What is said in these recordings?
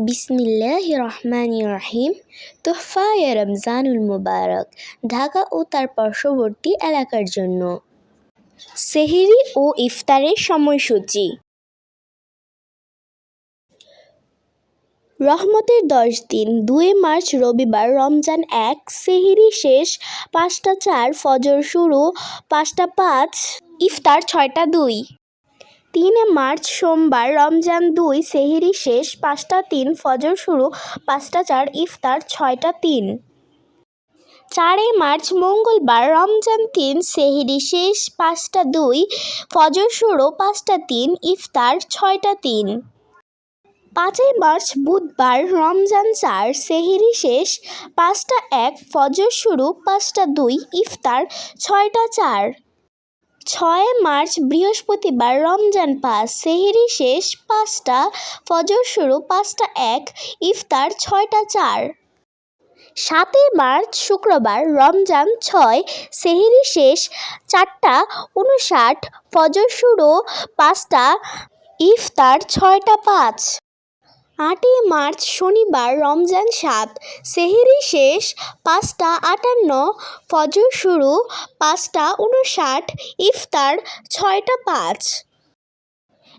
বিসমিল্লাহ রহমান রহিম তোহফায় রমজানুল মুবারক। ঢাকা ও তার পার্শ্ববর্তী এলাকার জন্য। সেহরি ও ইফতারের সময়সূচি। রহমতের দশ দিন, দুই মার্চ রবিবার, রমজান এক, সেহরি শেষ, পাঁচটা চার, ফজর শুরু, পাঁচটা পাঁচ, ইফতার ছয়টা দুই। তিন মার্চ সোমবার রমজান দুই সেহেরি শেষ, পাঁচটা তিন, ফজর শুরু, পাঁচটা চার, ইফতার ছয়টা তিন। চারই মার্চ মঙ্গলবার রমজান তিন, সেহেরি শেষ, পাঁচটা দুই, ফজর শুরু, পাঁচটা তিন, ইফতার ছয়টা তিন। পাঁচই মার্চ বুধবার রমজান চার, সেহেরি শেষ, পাঁচটা এক, ফজর শুরু, পাঁচটা দুই, ইফতার ছয়টা চার। ছয় মার্চ বৃহস্পতিবার রমজান পাঁচ, সেহেরি শেষ পাঁচটা, ফজর শুরু পাঁচটা এক, ইফতার ছয়টা চার। সাতই মার্চ শুক্রবার রমজান ছয়, সেহেরি শেষ চারটা, উনষাট, ফজর শুরু পাঁচটা, ইফতার ছয়টা পাঁচ। আটই মার্চ শনিবার রমজান সাত। সেহেরি শেষ, পাঁচটা আটান্ন, ফজর শুরু, পাঁচটা উনষাট ইফতার, ছয়টা পাঁচ।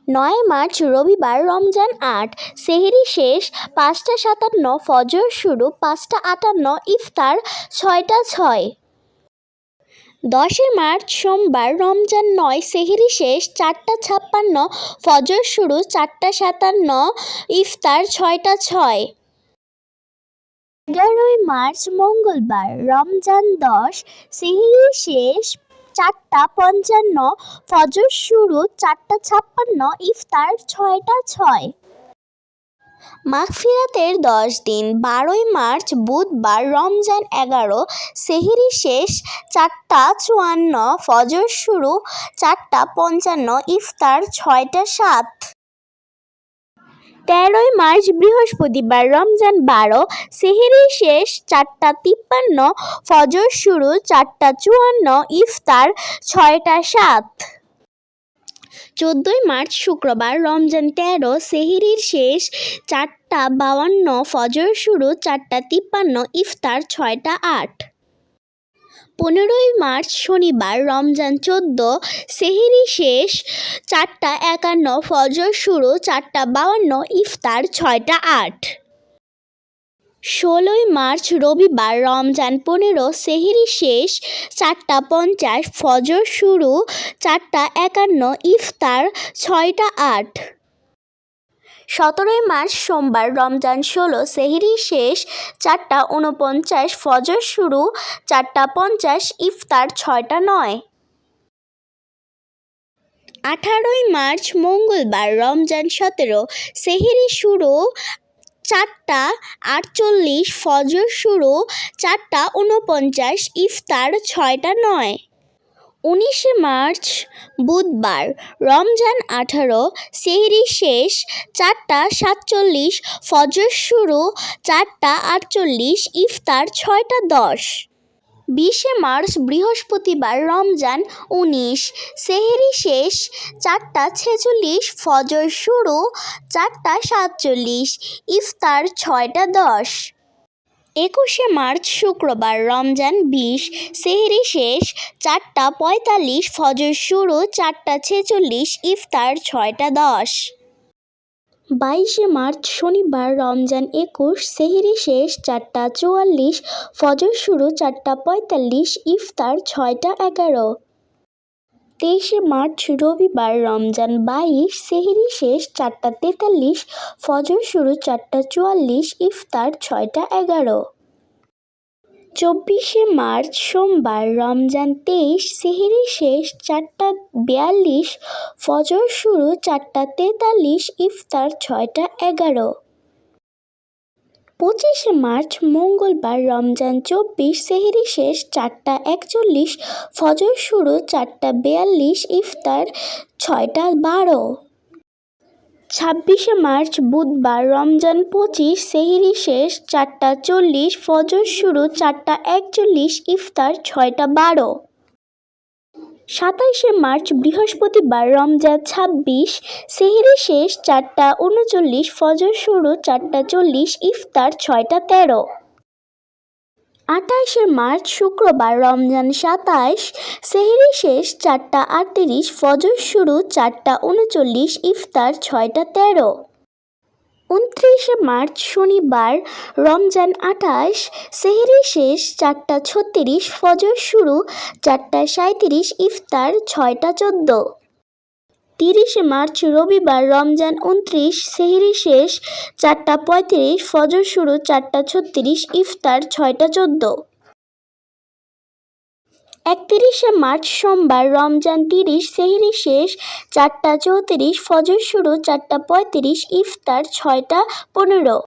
নয় মার্চ রবিবার রমজান আট। সেহরি শেষ, পাঁচটা সাতান্ন, ফজর শুরু, পাঁচটা আটান্ন, ইফতার, ছয়টা ছয়। দশই মার্চ সোমবার রমজান নয়, সেহরি শেষ, চারটা ছাপ্পান্ন, ফজর শুরু, চারটা সাতান্ন, ইফতার ছয়টা ছয়। এগারোই মার্চ মঙ্গলবার রমজান দশ, সেহরি শেষ, চারটা পঞ্চান্ন, ফজর শুরু, চারটা ছাপ্পান্ন, ইফতার ছয়টা ছয়। মাগফিরাতের দশ দিন, বারোই মার্চ, বুধবার, রমজান এগারো, সেহরি শেষ, চারটা চুয়ান্ন, ফজর শুরু, চারটা পঞ্চান্ন, ইফতার ছয়টা সাত। তেরোই মার্চ, বৃহস্পতিবার, রমজান বারো, সেহরি শেষ, চারটা তিপ্পান্ন, ফজর শুরু, চারটা চুয়ান্ন, ইফতার ছয়টা সাত। চোদ্দোই মার্চ শুক্রবার রমজান তেরো সেহরির শেষ চারটা বাউান্ন ফজর শুরু চারটা তিপ্পান্ন, ইফতার ছয়টা আট। পনেরোই মার্চ শনিবার রমজান চোদ্দ, সেহরি শেষ চারটা একান্ন, ফজর শুরু চারটা বাউান্ন ইফতার ছয়টা আট। ষোলোই মার্চ রবিবার রমজান পনেরো, সেহরি শেষ, চারটা পঞ্চাশ, ফজর শুরু, চারটা একান্ন, ইফতার, ছয়টা আট। সতেরোই মার্চ সোমবার রমজান ষোলো, সেহরি শেষ, চারটা উনপঞ্চাশ ফজর শুরু, চারটা পঞ্চাশ, ইফতার, ছয়টা নয়। আঠারোই মার্চ মঙ্গলবার রমজান সতেরো, সেহরি শুরু চারটা আটচল্লিশ ফজর শুরু, চারটা উনপঞ্চাশ ইফতার ছয়টা নয়। উনিশে মার্চ, বুধবার, রমজান আঠারো, সেহরি শেষ, চারটা সাতচল্লিশ, ফজর শুরু, চারটা আটচল্লিশ, ইফতার ছয়টা দশ। বিশে মার্চ বৃহস্পতিবার রমজান উনিশ, সেহরি শেষ, চারটা ছেচল্লিশ, ফজর শুরু, চারটা সাতচল্লিশ, ইফতার ছয়টা দশ। একুশে মার্চ শুক্রবার রমজান বিশ, সেহরি শেষ, চারটা পঁয়তাল্লিশ, ফজর শুরু, চারটা ছেচল্লিশ, ইফতার ছয়টা দশ। বাইশে মার্চ শনিবার রমজান একুশ, সেহরি শেষ, চারটা চুয়াল্লিশ, ফজর শুরু, চারটা পঁয়তাল্লিশ, ইফতার ছয়টা এগারো। তেইশে মার্চ রবিবার রমজান বাইশ, সেহরি শেষ, চারটা তেতাল্লিশ, ফজর শুরু, চারটা চুয়াল্লিশ, ইফতার ছয়টা এগারো। চব্বিশে মার্চ সোমবার রমজান তেইশ, সেহরি শেষ, চারটা বিয়াল্লিশ, ফজর শুরু, চারটা তেতাল্লিশ, ইফতার ছয়টা এগারো। পঁচিশে মার্চ, মঙ্গলবার, রমজান চব্বিশ, সেহরি শেষ, চারটা একচল্লিশ, ফজর শুরু, চারটা বিয়াল্লিশ, ইফতার ছয়টা বারো। ছাব্বিশে মার্চ বুধবার রমজান পঁচিশ, সেহিরি শেষ, চারটা চল্লিশ, ফজর শুরু, চারটা একচল্লিশ, ইফতার ছয়টা বারো। সাতাইশে মার্চ বৃহস্পতিবার রমজান ছাব্বিশ, সেহিরি শেষ, চারটা উনচল্লিশ, ফজর শুরু, চারটা চল্লিশ, ইফতার ছয়টা তেরো। আঠাশে মার্চ, শুক্রবার, রমজান সাতাশ সেহরি শেষ, চারটা আটত্রিশ, ফজর শুরু, চারটা উনচল্লিশ, ইফতার ছয়টা তেরো। উনত্রিশে মার্চ, শনিবার, রমজান আঠাশ সেহরি শেষ, চারটা ছত্রিশ, ফজর শুরু, চারটা সাঁত্রিশ ইফতার ছয়টা চোদ্দ। তিরিশে মার্চ, রবিবার, রমজান উনত্রিশ, সেহরি শেষ, চারটা পঁয়ত্রিশ, ফজর শুরু, চারটা ছত্রিশ, ইফতার ছয়টা চোদ্দ। একত্রিশে মার্চ, সোমবার, রমজান তিরিশ, সেহরি শেষ, চারটা চৌত্রিশ, ফজর শুরু, চারটা পঁয়ত্রিশ, ইফতার ছয়টা পনেরো।